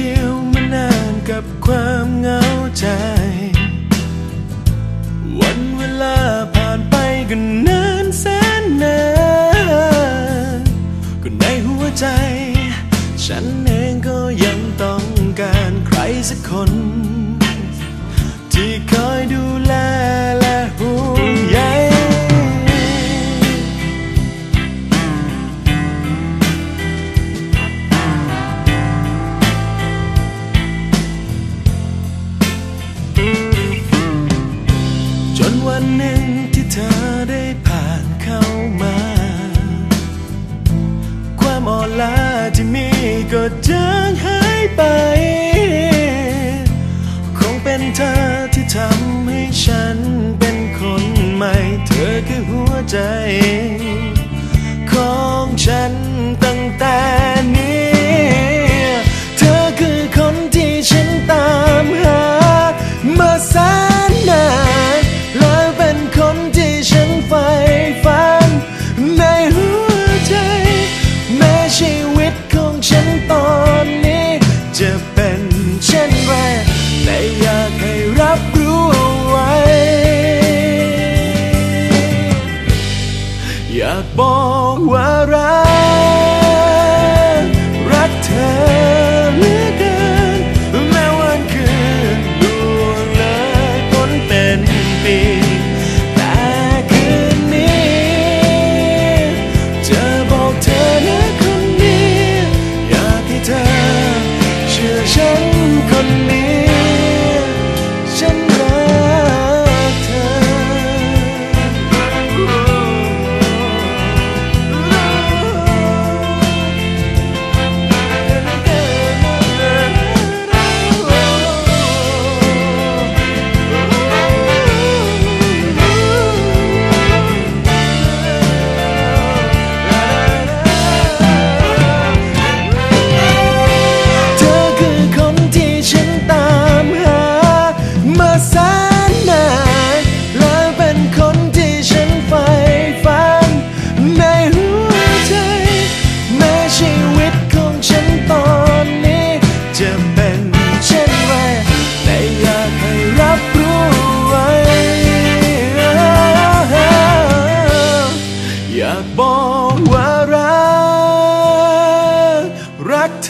เดียวมานานกับความเหงาใจ วันเวลาผ่านไปก็นานแสนนานก็ในหัวใจ ฉันเองก็ยังต้องการใครสักคน ที่คอยดูแล ที่มีก็จางหายไป คงเป็นเธอที่ทำให้ฉันเป็นคนใหม่ เธอคือหัวใจ ของฉัน อย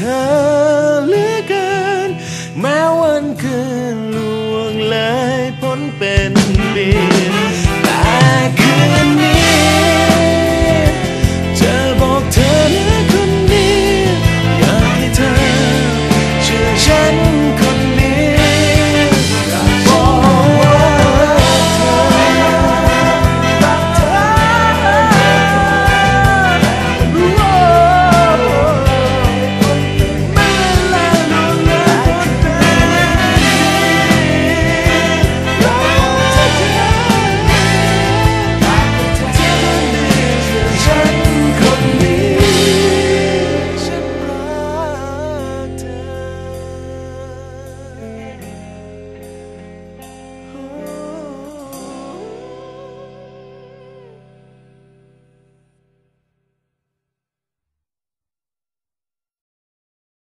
เธอเหลือเกิน แม้วันคืนล่วงเลยพ้นเป็นปี